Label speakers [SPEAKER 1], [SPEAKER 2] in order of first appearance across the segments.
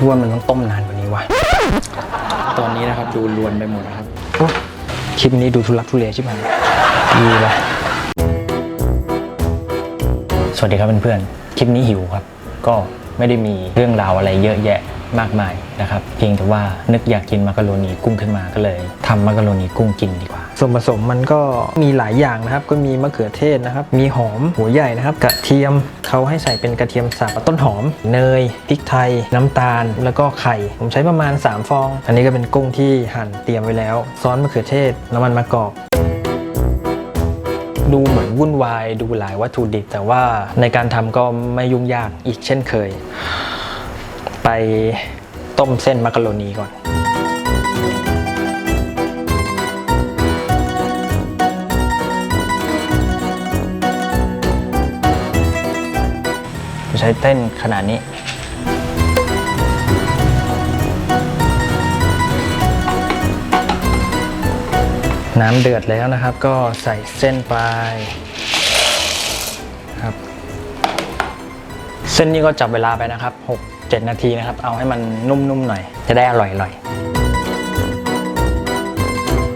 [SPEAKER 1] ที่ว่ามันต้องต้มนานกว่านี้วะตอนนี้นะครับดูลวนไปหมดนะครับโอ้คลิปนี้ดูทุลักทุเลใช่ไหมดีละสวัสดีครับเพื่อนๆ คลิปนี้หิวครับ ก็ไม่ได้มีเรื่องราวอะไรเยอะแยะมากมายนะครับ เพียงแต่ว่านึกอยากกินมักกะโรนีกุ้งขึ้นมาก็เลยทำมักกะโรนีกุ้งกินดีกว่า ส่วนผสมมันก็มีหลายอย่างนะครับ ก็มีมะเขือเทศนะครับ มีหอมหัวใหญ่นะครับ กระเทียมเขาให้ใส่เป็นกระเทียมสับต้นหอม เนยพริกไทย น้ำตาลแล้วก็ไข่ ผมใช้ประมาณ 3 ฟอง อันนี้ก็เป็นกุ้งที่หั่นเตรียมไว้แล้วซอสมะเขือเทศน้ำมันมะกอกดูเหมือนวุ่นวายดูหลายวัตถุดิบ แต่ว่าในการทำก็ไม่ยุ่งยากอีกเช่นเคย ไปต้มเส้นมักกะโรนีก่อน ใช้เต้นขนาดนี้ น้ำเดือดแล้วนะครับ ก็ใส่เส้นไปครับ เส้นนี้ก็จับเวลาไปนะครับ 6 7 นาทีนะครับ เอาให้มันนุ่มๆหน่อย จะได้อร่อย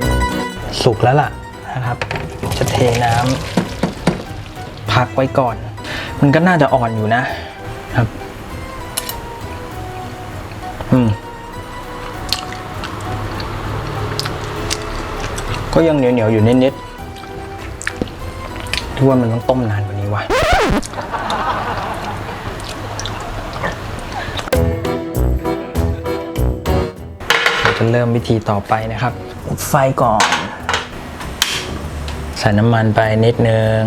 [SPEAKER 1] ๆ สุกแล้วล่ะนะครับ จะเทน้ำพักไว้ก่อน มันก็น่าจะอ่อนอยู่นะครับ อืม ก็ยังเหนียวเหนียวๆอยู่นิดๆที่ว่ามันต้องต้มนานกว่านี้วะเราจะเริ่มวิธีต่อไปนะครับปิดไฟก่อน ใส่น้ำมันไปนิดนึง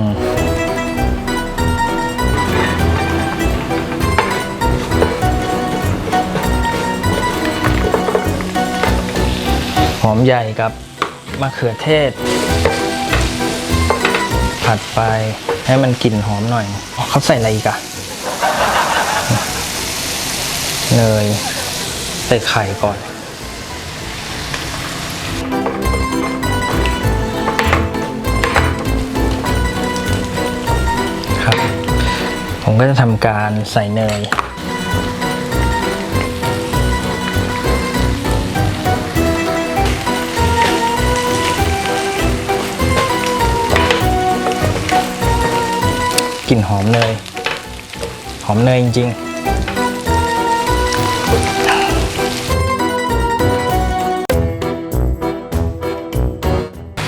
[SPEAKER 1] อมใหญ่กับมะเขือเทศ ผัดไปให้มันกลิ่นหอมหน่อยเขาใส่อะไรอีกอะเนยใส่ไข่ก่อนครับผมก็จะทำการใส่เนย กลิ่นหอมเนยหอมเนยจริง ๆ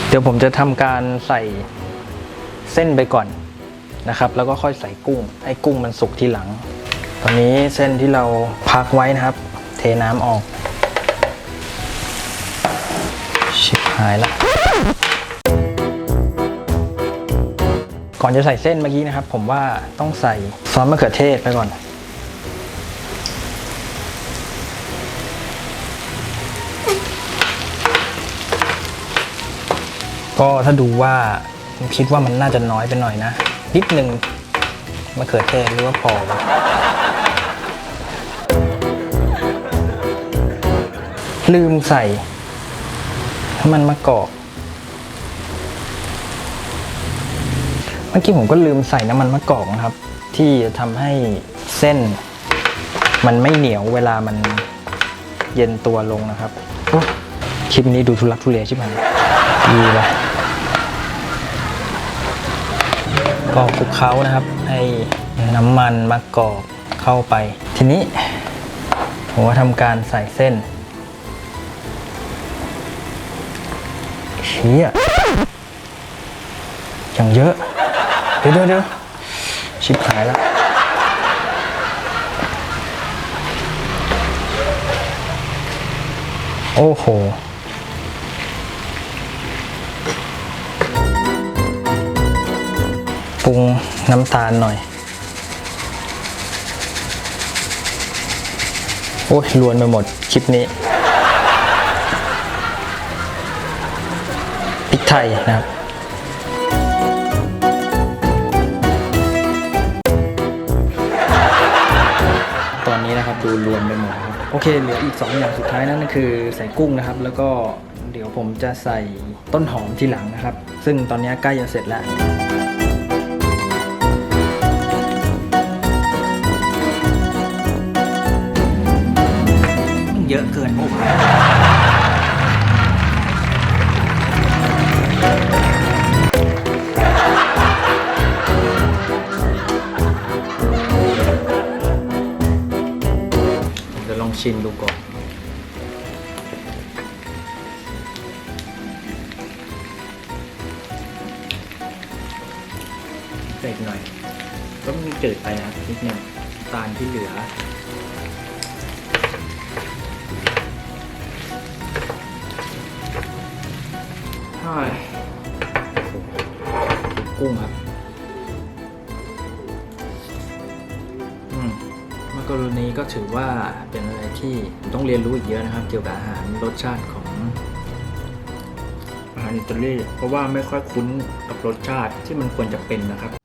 [SPEAKER 1] เดี๋ยวผมจะทำการใส่เส้นไปก่อนนะครับ แล้วก็ค่อยใส่กุ้ง ให้กุ้งมันสุกทีหลัง ตอนนี้เส้นที่เราพักไว้นะครับ เทน้ำออก ชิบหายละ ก่อนจะใส่เส้นเมื่อกี้นะครับ ผมว่าต้องใส่ซอสมะเขือเทศไปก่อน ก็ถ้าดูว่าคิดว่ามันน่าจะน้อยไปหน่อยนะนิดหนึ่งมะเขือเทศหรือว่าพอลืมใส่น้ำมันมะกอก เมื่อกี้ผมก็ลืมใส่น้ำมันมะกอกนะครับ ที่ทำให้เส้น มันไม่เหนียวเวลามันเย็นตัวลงนะครับคลิปนี้ดูทุลักทุเลใช่ไหมดีละก็คลุกเคล้านะครับ ให้น้ำมันมะกอกเข้าไป ทีนี้ผมก็ทำการใส่เส้นเชี่ยอย่างเยอะ เดี๋ยวเดี๋ยวเดี๋ยชิบหายแล้วโอ้โหปรุงน้ำตาลหน่อย โอ้ยลวนไปหมด คลิปนี้พริกไทยนะครับ โอเคเหลืออีก 2 อย่างสุดท้ายนั่นก็คือใส่กุ้งนะครับ แล้วก็เดี๋ยวผมจะใส่ต้นหอมทีหลังนะครับ ซึ่งตอนนี้ใกล้จะเสร็จแล้วเยอะเกินผมเดี๋ยวลองชิมดูก่อนใส่อีกหน่อย ก็มีจืดไปนะนิดนึงตาลที่เหลือใช่กุ้งครับ กรนีก็ถือว่าเป็นอะไรที่ต้องเรียนรู้อีกเยอะนะครับ เกี่ยวกับอาหารรสชาติของอาหารอิตาลีเพราะว่าไม่ค่อยคุ้นกับรสชาติที่มันควรจะเป็นนะครับ